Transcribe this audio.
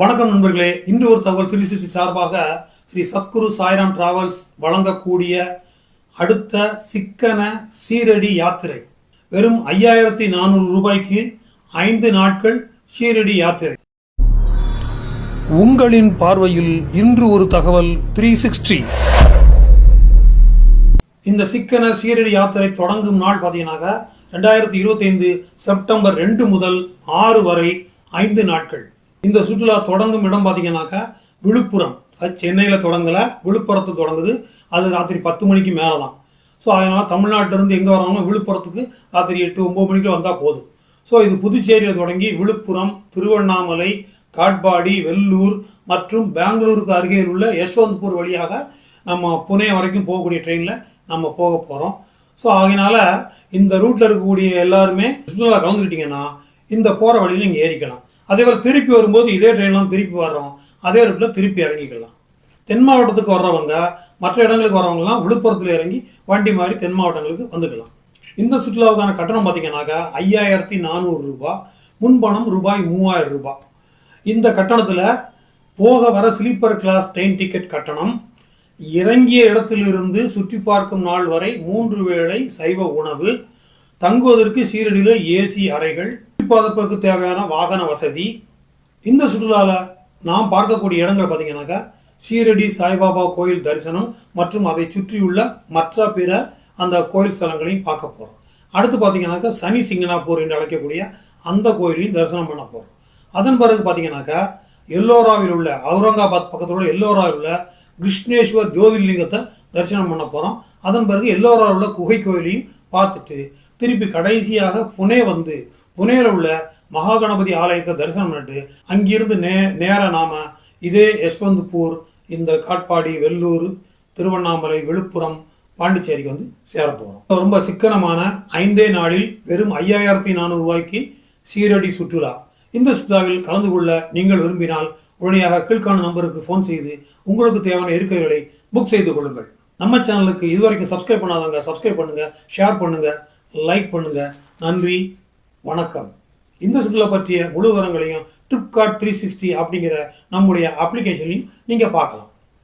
வணக்கம் நண்பர்களே. இன்று ஒரு தகவல் த்ரீ சிக்ஸ்டி சார்பாக ஸ்ரீ சத்குரு சாய்ராம் டிராவல்ஸ் வழங்கக்கூடிய அடுத்த சிக்கன சீரடி யாத்திரை. வெறும் ஐயாயிரத்தி நானூறு ரூபாய்க்கு ஐந்து நாட்கள் சீரடி யாத்திரை. உங்களின் பார்வையில் இன்று ஒரு தகவல் த்ரீ சிக்ஸ்டி இந்த சிக்கன சீரடி யாத்திரை தொடங்கும் நாள் பார்த்தீங்கன்னாக்கா ரெண்டாயிரத்தி இருபத்தைந்து செப்டம்பர் ரெண்டு முதல் ஆறு வரை ஐந்து நாட்கள். இந்த சுற்றுலா தொடங்கும் இடம் பார்த்தீங்கன்னாக்கா விழுப்புரம். அது சென்னையில் தொடங்கலை விழுப்புரத்து தொடங்குது. அது ராத்திரி பத்து மணிக்கு மேலே தான் ஸோ அதனால் தமிழ்நாட்டிலிருந்து எங்கே வராங்களோ விழுப்புரத்துக்கு ராத்திரி எட்டு ஒம்பது மணிக்கு வந்தால் போதும். ஸோ இது புதுச்சேரியில் தொடங்கி விழுப்புரம் திருவண்ணாமலை காட்பாடி வெள்ளூர் மற்றும் பெங்களூருக்கு அருகே உள்ள யஷ்வந்த்பூர் வழியாக நம்ம புனே வரைக்கும் போகக்கூடிய ட்ரெயினில் நம்ம போக போகிறோம் ஸோ அதனால் இந்த ரூட்டில் இருக்கக்கூடிய எல்லாருமே சுற்றுலா கலந்துக்கிட்டிங்கன்னா இந்த போகிற வழியில் நீங்கள் ஏறிக்கலாம். அதே போல் திருப்பி வரும்போது இதே ட்ரெயின்லாம் திருப்பி வர்றோம். அதே ரூட்டில் திருப்பி இறங்கிக்கலாம். தென் மாவட்டத்துக்கு வர்றவங்க மற்ற இடங்களுக்கு வரவங்கலாம் விழுப்புரத்தில் இறங்கி வண்டி மாதிரி தென் மாவட்டங்களுக்கு வந்துக்கலாம். இந்த சுற்றுலாவுக்கான கட்டணம் பார்த்தீங்கன்னாக்கா ஐயாயிரத்தி நானூறு ரூபாய் முன்பணம் ரூபாய் மூவாயிரம் ரூபாய். இந்த கட்டணத்தில் போக வர ஸ்லீப்பர் கிளாஸ் ட்ரெயின் டிக்கெட் கட்டணம் இறங்கிய இடத்திலிருந்து சுற்றி பார்க்கும் நாள் வரை மூன்று வேளை சைவ உணவு தங்குவதற்கு சீரடியில் ஏசி அறைகள் பார்ப்பதற்கு தேவையான வாகன வசதி. இந்த சுற்றுலாவில் நாம் பார்க்கக்கூடிய இடங்கள் பார்த்தீங்கன்னாக்கா சீரடி சாய்பாபா கோயில் தரிசனம் மற்றும் அதை சுற்றியுள்ள மற்ற பிற அந்த கோயில் ஸ்தலங்களையும் பார்க்க போகிறோம் அடுத்து பார்த்தீங்கன்னாக்கா சனி சிங்கனாப்பூர் என்று அழைக்கக்கூடிய அந்த கோயிலையும் தரிசனம் பண்ண போகிறோம் அதன் பிறகு பார்த்தீங்கன்னாக்கா எல்லோராவில் உள்ள அவுரங்காபாத் பக்கத்தில் உள்ள எல்லோராவில் உள்ள கிருஷ்ணேஸ்வர் ஜோதிர்லிங்கத்தை தரிசனம் பண்ண போகிறோம் அதன் பிறகு எல்லோராவில் உள்ள குகை கோயிலையும் பார்த்துட்டு திருப்பி கடைசியாக புனே வந்து புனேல உள்ள மகாகணபதி ஆலயத்தை தரிசனம் பண்ணிட்டு அங்கிருந்து நே நேராக நாம இதே யஷ்வந்த்பூர் இந்த காட்பாடி வெள்ளூர் திருவண்ணாமலை விழுப்புரம் பாண்டிச்சேரிக்கு வந்து சேரப்போகிறோம் ரொம்ப சிக்கனமான ஐந்தே நாளில் வெறும் ஐயாயிரத்தி நானூறு ரூபாய்க்கு சீரடி சுற்றுலா. இந்த சுற்றுலாவில் கலந்து கொள்ள நீங்கள் விரும்பினால் உடனடியாக கீழ்காண நம்பருக்கு ஃபோன் செய்து உங்களுக்கு தேவையான இருக்கைகளை புக் செய்து கொள்ளுங்கள். நம்ம சேனலுக்கு இதுவரைக்கும் சப்ஸ்கிரைப் பண்ணாதவங்க சப்ஸ்கிரைப் பண்ணுங்கள் ஷேர் பண்ணுங்கள் லைக் பண்ணுங்கள் நன்றி. வணக்கம். இந்த சுற்றுலா பற்றிய முழு விவரங்களையும் ட்ரிப்கார்ட் த்ரீ சிக்ஸ்டி அப்படிங்கிற நம்முடைய அப்ளிகேஷனையும் நீங்கள் பார்க்கலாம்.